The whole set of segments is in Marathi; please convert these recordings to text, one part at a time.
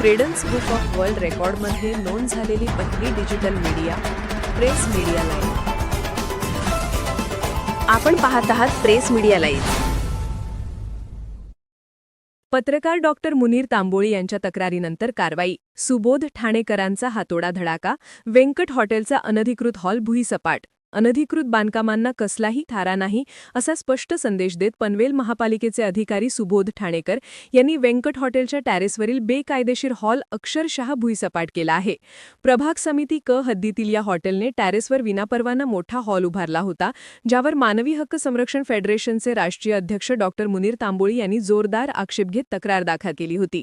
क्रेडन्स बुक ऑफ वर्ल्ड रेकॉर्डमध्ये नोंद झालेली पहिली digital media press media live आपण पाहत आहात प्रेस मीडिया लाईव्ह पत्रकार डॉक्टर मुनीर तांबोळी यांच्या तक्रारीनंतर कारवाई. सुबोध ठाणेकरांचा हातोडा धडाका व्यंकट हॉटेलचा अनधिकृत हॉल भुईसपाट. अनधिकृत बांधकामांना कसलाही थारा नाही असा स्पष्ट संदेश देत पनवेल महापालिकेचे अधिकारी सुबोध ठाणेकर यांनी व्यंकट हॉटेलच्या टॅरेसवरील बेकायदेशीर हॉल अक्षरशः भुईसपाट केला आहे. प्रभाग समिती क हद्दीतील या हॉटेलने टॅरेसवर विनापरवाना मोठा हॉल उभारला होता ज्यावर मानवी हक्क संरक्षण फेडरेशनचे राष्ट्रीय अध्यक्ष डॉक्टर मुनीर तांबोळी यांनी जोरदार आक्षेप घेत तक्रार दाखल केली होती.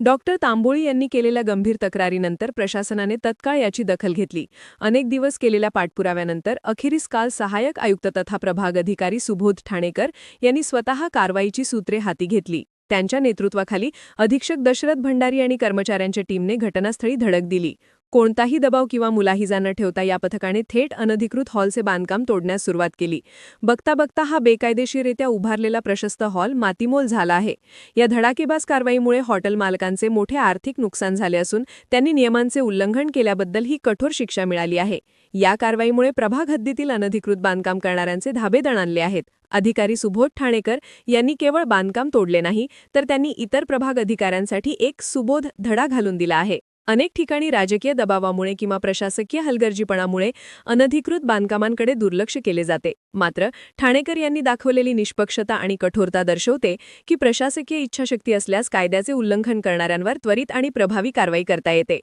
डॉक्टर तांबोळी यांनी केलेल्या गंभीर तक्रारीनंतर प्रशासनाने तत्काळ याची दखल घेतली. अनेक दिवस केलेल्या पाठपुराव्यानंतर अखेरीस काल सहाय्यक आयुक्त तथा प्रभाग अधिकारी सुबोध ठाणेकर यांनी स्वतः कारवाईची सूत्रे हाती घेतली. त्यांच्या नेतृत्वाखाली अधीक्षक दशरथ भंडारी आणि कर्मचाऱ्यांच्या टीमने घटनास्थळी धडक दिली. कोणताही दबाव किंवा मुलाहिजा न ठेवता या पथकाने थेट अनधिकृत हॉलचे बांधकाम तोडण्यास सुरुवात केली. बघता बघता हा बेकायदेशीररित्या उभारलेला प्रशस्त हॉल मातीमोल झाला आहे. या धडाकेबाज कारवाईमुळे हॉटेल मालकांचे मोठे आर्थिक नुकसान झाले असून त्यांनी नियमांचे उल्लंघन केल्याबद्दल ही कठोर शिक्षा मिळाली आहे. या कारवाईमुळे प्रभाग हद्दीतील अनधिकृत बांधकाम करणाऱ्यांचे धाबे दणाणले आहेत. अधिकारी सुबोध ठाणेकर यांनी केवळ बांधकाम तोडले नाही तर त्यांनी इतर प्रभाग अधिकाऱ्यांसाठी एक सुबोध धडा घालून दिला आहे. अनेक ठिकाणी राजकीय दबावामुळे किंवा प्रशासकीय हलगर्जीपणामुळे अनधिकृत बांधकामांकडे दुर्लक्ष केले जाते. मात्र ठाणेकर यांनी दाखवलेली निष्पक्षता आणि कठोरता दर्शवते की प्रशासकीय इच्छाशक्ती असल्यास कायद्याचे उल्लंघन करणाऱ्यांवर त्वरित आणि प्रभावी कारवाई करता येते.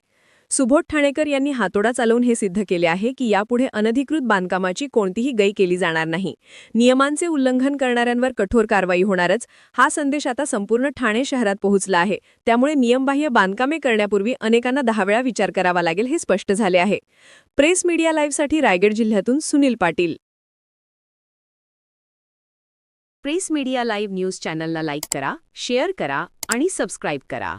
सुबोध ठाणेकर यांनी हातोडा चालवून हे सिद्ध केले आहे की यापुढे अनधिकृत बांधकामाची कोणतीही गई केली जाणार नाही. नियमांचे उल्लंघन करणाऱ्यांवर कठोर कारवाई होणारच हा संदेश आता संपूर्ण ठाणे शहरात पोहोचला आहे. त्यामुळे नियमबाह्य बांधकामे करण्यापूर्वी अनेकांना दहा वेळा विचार करावा लागेल हे स्पष्ट झाले आहे. प्रेस मीडिया लाईव्हसाठी रायगड जिल्ह्यातून Sunil Patil. Press media live news चॅनलला लाईक करा शेअर करा आणि सबस्क्राईब करा.